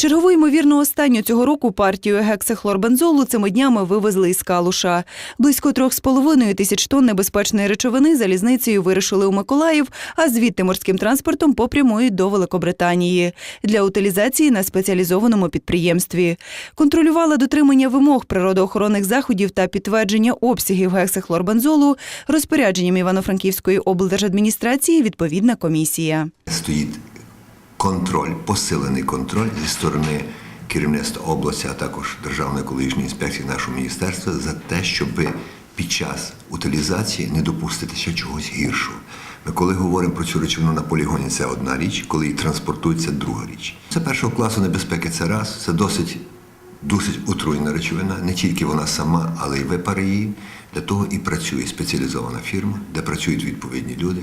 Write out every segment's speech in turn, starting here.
Чергову ймовірно останню цього року партію гексахлорбензолу цими днями вивезли із Калуша. Близько трьох з половиною тисяч тонн небезпечної речовини залізницею вирушили у Миколаїв, а звідти морським транспортом попрямують до Великобританії для утилізації на спеціалізованому підприємстві. Контролювала дотримання вимог природоохоронних заходів та підтвердження обсягів гексахлорбензолу розпорядженням Івано-Франківської облдержадміністрації відповідна комісія. стоїть контроль, посилений контроль зі сторони керівництва області, а також Державної екологічної інспекції нашого міністерства за те, щоб під час утилізації не допустити ще чогось гіршого. Ми коли говоримо про цю речовину на полігоні, це одна річ, коли її транспортують, це друга річ. Це першого класу небезпеки, це раз, це досить. Досить отруйна речовина, не тільки вона сама, але й випари її. Для того і працює спеціалізована фірма, де працюють відповідні люди,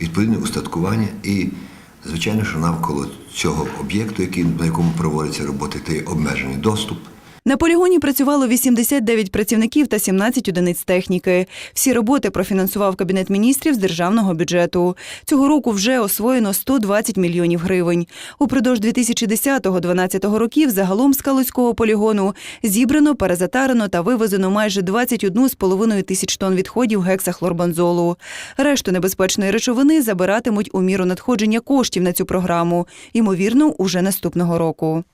відповідне устаткування і, звичайно, що навколо цього об'єкту, на якому проводяться роботи, є обмежений доступ. На полігоні працювало 89 працівників та 17 одиниць техніки. Всі роботи профінансував Кабінет міністрів з державного бюджету. Цього року вже освоєно 120 мільйонів гривень. Упродовж 2010-2012 років загалом з Калузького полігону зібрано, перезатарено та вивезено майже 21,5 тисяч тонн відходів гексахлорбензолу. Решту небезпечної речовини забиратимуть у міру надходження коштів на цю програму, ймовірно, уже наступного року.